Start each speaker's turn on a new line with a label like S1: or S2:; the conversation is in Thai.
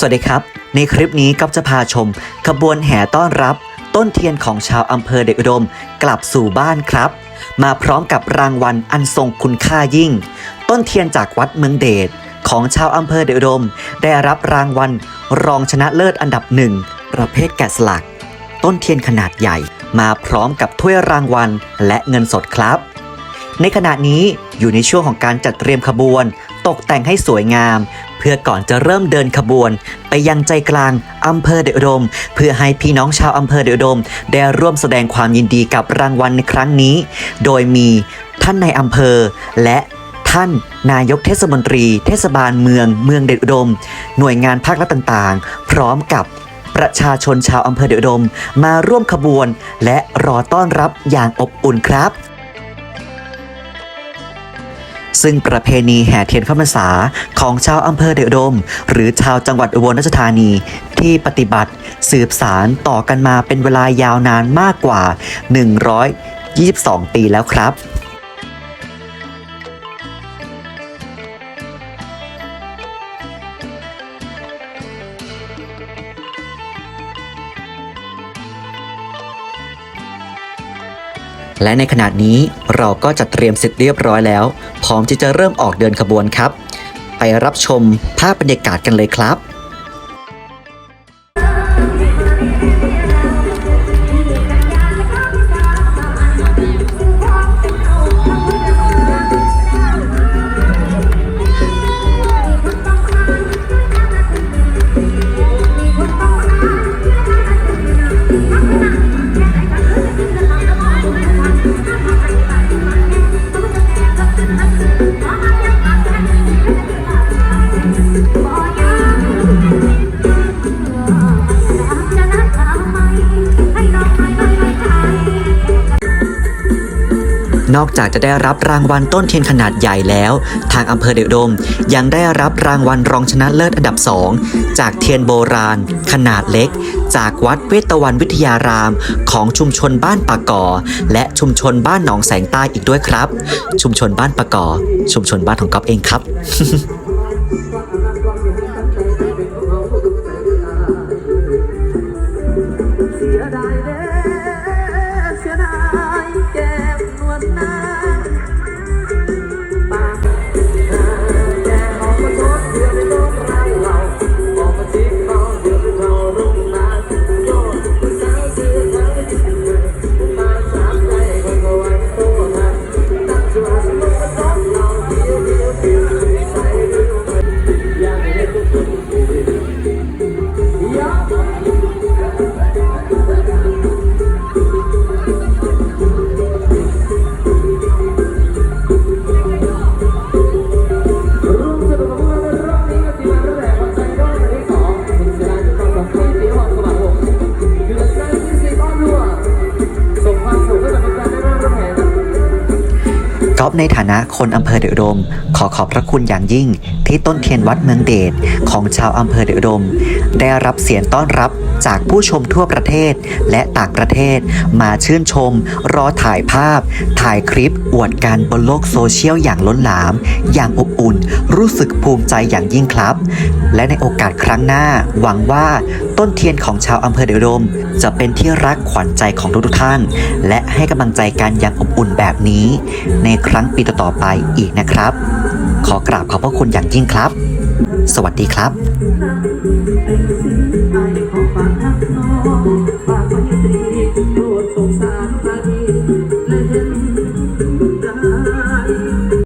S1: สวัสดีครับ ในคลิปนี้ก็จะพาชมขบวนแห่ต้อนรับ ต้นเทียนของชาวอำเภอเดชอุดม กลับสู่บ้านครับ มาพร้อมกับรางวัลอันทรงคุณค่ายิ่ง ต้นเทียนจากวัดเมืองเดชของชาวอำเภอเดชอุดม ได้รับรางวัลรองชนะเลิศอันดับหนึ่งประเภทแกะสลัก ต้นเทียนขนาดใหญ่ มาพร้อมกับถ้วยรางวัลและเงินสดครับ ในขณะนี้อยู่ในช่วงของการจัดเตรียมขบวน ตกแต่งให้สวยงาม เพื่อก่อนจะเริ่มเดินขบวน ไปยังใจกลางอำเภอเดชอุดม เพื่อให้พี่น้องชาวอำเภอเดชอุดม ได้ร่วมแสดงความยินดีกับรางวัลในครั้งนี้ โดยมีท่านในอำเภอและท่านนายกเทศมนตรี เทศบาลเมือง เมืองเดชอุดม หน่วยงานภาครัฐต่างๆ พร้อมกับประชาชนชาวอำเภอเดชอุดม มาร่วมขบวน และรอต้อนรับอย่างอบอุ่นครับ ซึ่งประเพณีแห่เทียนเข้าพรรษาของชาวอำเภอเดือดม หรือชาวจังหวัดอุบลราชธานี ที่ปฏิบัติสืบสารต่อกันมาเป็นเวลายาวนานมากกว่า 122 ปีแล้วครับ และในขณะนี้เราก็จัดเตรียมเสร็จเรียบร้อยแล้ว พร้อมที่จะเริ่มออกเดินขบวนครับ ไปรับชมภาพบรรยากาศกันเลยครับ นอกจากจะได้รับรางวัลต้นเทียนขนาดใหญ่แล้ว ทางอำเภอเดชอุดม ยังได้รับรางวัลรองชนะเลิศอันดับ2จากเทียนโบราณ ขนาดเล็ก จากวัดเวตวันวิทยาราม ของชุมชนบ้านปะกอ และชุมชนบ้านหนองแสงใต้อีกด้วยครับ ชุมชนบ้านปะกอ ชุมชนบ้านของก๊อฟเองครับ
S2: เสียดายเด้ ก๊อฟ
S1: ในฐานะคนอำเภอเดชอุดม ขอขอบพระคุณอย่างยิ่ง ที่ต้นเทียนวัดเมืองเดชของชาวอำเภอเดชอุดม ได้รับเสียงต้อนรับจากผู้ชมทั่วประเทศและต่างประเทศ มาชื่นชม รอถ่ายภาพ ถ่ายคลิป อวดกันบนโลกโซเชียลอย่างล้นหลาม อย่างอบอุ่น รู้สึกภูมิใจอย่างยิ่งครับ และในโอกาสครั้งหน้า หวังว่าต้นเทียนของชาวอำเภอเดชอุดม จะเป็นที่รักขวัญใจของทุกท่าน และให้กำลังใจกันอย่างอบอุ่นแบบนี้ ในครั้งปีต่อๆไปอีกนะครับ ขอกราบขอบพระคุณอย่างยิ่งครับ สวัสดีครับ